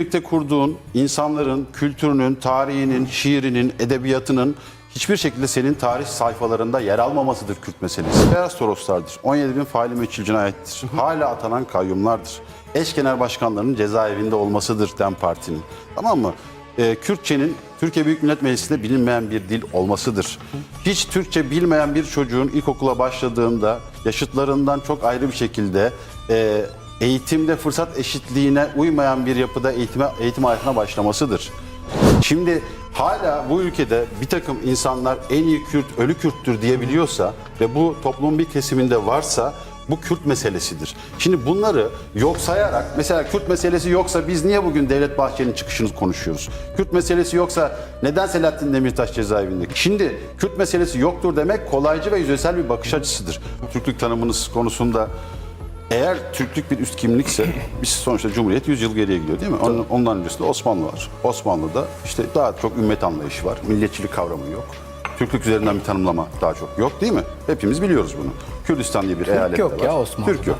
Birlikte kurduğun insanların kültürünün, tarihinin, şiirinin, edebiyatının hiçbir şekilde senin tarih sayfalarında yer almamasıdır Kürt meselesi. Beyaz Toroslardır. 17 bin faili meçhul cinayettir. Hala atanan kayyumlardır. Eş genel başkanlarının cezaevinde olmasıdır DEM Parti'nin. Tamam mı? Ee, Kürtçenin Türkiye Büyük Millet Meclisi'nde bilinmeyen bir dil olmasıdır. Hiç Türkçe bilmeyen bir çocuğun ilkokula başladığında yaşıtlarından çok ayrı bir şekilde e, eğitimde fırsat eşitliğine uymayan bir yapıda eğitime, eğitim hayatına başlamasıdır. Şimdi hala bu ülkede bir takım insanlar en iyi Kürt ölü Kürttür diyebiliyorsa ve bu toplumun bir kesiminde varsa bu Kürt meselesidir. Şimdi bunları yok sayarak mesela Kürt meselesi yoksa biz niye bugün Devlet Bahçeli'nin çıkışını konuşuyoruz? Kürt meselesi yoksa neden Selahattin Demirtaş cezaevinde? Şimdi Kürt meselesi yoktur demek kolaycı ve yüzeysel bir bakış açısıdır. Türklük tanımınız konusunda eğer Türklük bir üst kimlikse biz sonuçta Cumhuriyet 100 yıl geriye gidiyor değil mi? Onun- Ondan öncesinde Osmanlı var. Osmanlı'da işte daha çok ümmet anlayışı var. Milliyetçilik kavramı yok. Türklük üzerinden bir tanımlama daha çok yok değil mi? Hepimiz biliyoruz bunu. Kürdistan diye bir eyalet de yok var. ya Osmanlı'da. Türk yok.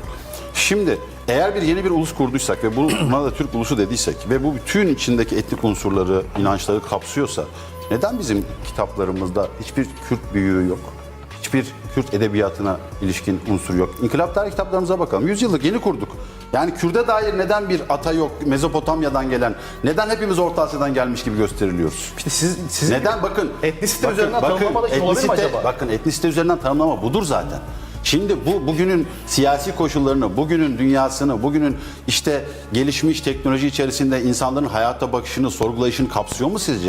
Şimdi eğer bir yeni bir ulus kurduysak ve bu- buna da Türk ulusu dediysek ve bu bütün içindeki etnik unsurları, inançları kapsıyorsa neden bizim kitaplarımızda hiçbir Kürt büyüğü yok? Hiçbir Kürt edebiyatına ilişkin unsur yok. İnkılap tarih kitaplarımıza bakalım. 100 yıllık yeni kurduk. Yani Kürt'e dair neden bir ata yok, Mezopotamya'dan gelen, neden hepimiz Orta Asya'dan gelmiş gibi gösteriliyoruz? İşte siz, sizin Neden? Bakın. etnisite üzerinden tanımlama da olabilir mi acaba? Bakın etnisite üzerinden tanımlama budur zaten. Şimdi bu bugünün siyasi koşullarını, bugünün dünyasını, bugünün işte gelişmiş teknoloji içerisinde insanların hayata bakışını, sorgulayışını kapsıyor mu sizce?